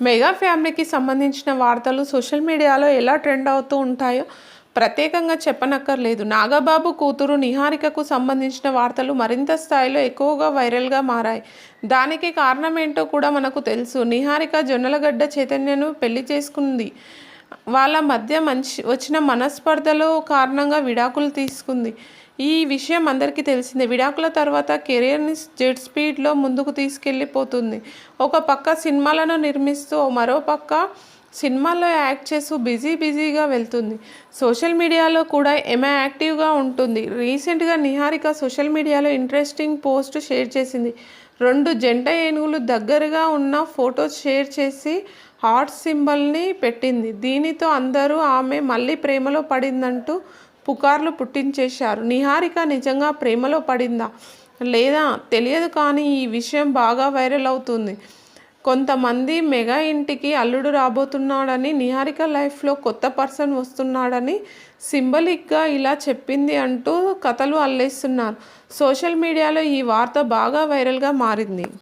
Mega ఫ్యామిలీకి సంబంధించిన వార్తలు సోషల్ మీడియాలో ఎలా ట్రెండ్ అవుతూ ఉంటాయో ప్రత్యేకంగా చెప్పనక్కర్లేదు. నాగబాబు కూతురు నిహారికకు సంబంధించిన వార్తలు మరింత స్థాయిలో ఎక్కువగా వైరల్గా మారాయి. దానికి కారణం ఏంటో కూడా మనకు తెలుసు. నిహారిక జొన్నలగడ్డ చైతన్యను పెళ్ళి చేసుకుంది. వాళ్ళ మధ్య మంచి వచ్చిన మనస్పర్ధలు కారణంగా విడాకులు తీసుకుంది. ఈ విషయం అందరికీ తెలిసిందే. విడాకుల తర్వాత కెరీర్ని జెట్ స్పీడ్లో ముందుకు తీసుకెళ్ళిపోతుంది. ఒక పక్క సినిమాలను నిర్మిస్తూ మరో పక్క సినిమాల్లో యాక్ట్ చేస్తూ బిజీ బిజీగా వెళ్తుంది. సోషల్ మీడియాలో కూడా ఎమ యాక్టివ్గా ఉంటుంది. రీసెంట్గా నిహారిక సోషల్ మీడియాలో ఇంట్రెస్టింగ్ పోస్ట్ షేర్ చేసింది. రెండు జంట ఏనుగులు దగ్గరగా ఉన్న ఫొటోస్ షేర్ చేసి హార్ట్ సింబల్ని పెట్టింది. దీనితో అందరూ ఆమె మళ్ళీ ప్రేమలో పడిందంటూ పుకార్లు పుట్టించేశారు. నిహారిక నిజంగా ప్రేమలో పడిందా? లేదా తెలియదు కానీ ఈ విషయం బాగా వైరల్ అవుతుంది. కొంతమంది మెగా ఇంటికి అల్లుడు రాబోతున్నాడని నిహారిక లైఫ్లో కొత్త పర్సన్ వస్తున్నాడని సింబలిక్గా ఇలా చెప్పింది అంటూ కథలు అల్లేస్తున్నారు. సోషల్ మీడియాలో ఈ వార్త బాగా వైరల్గా మారింది.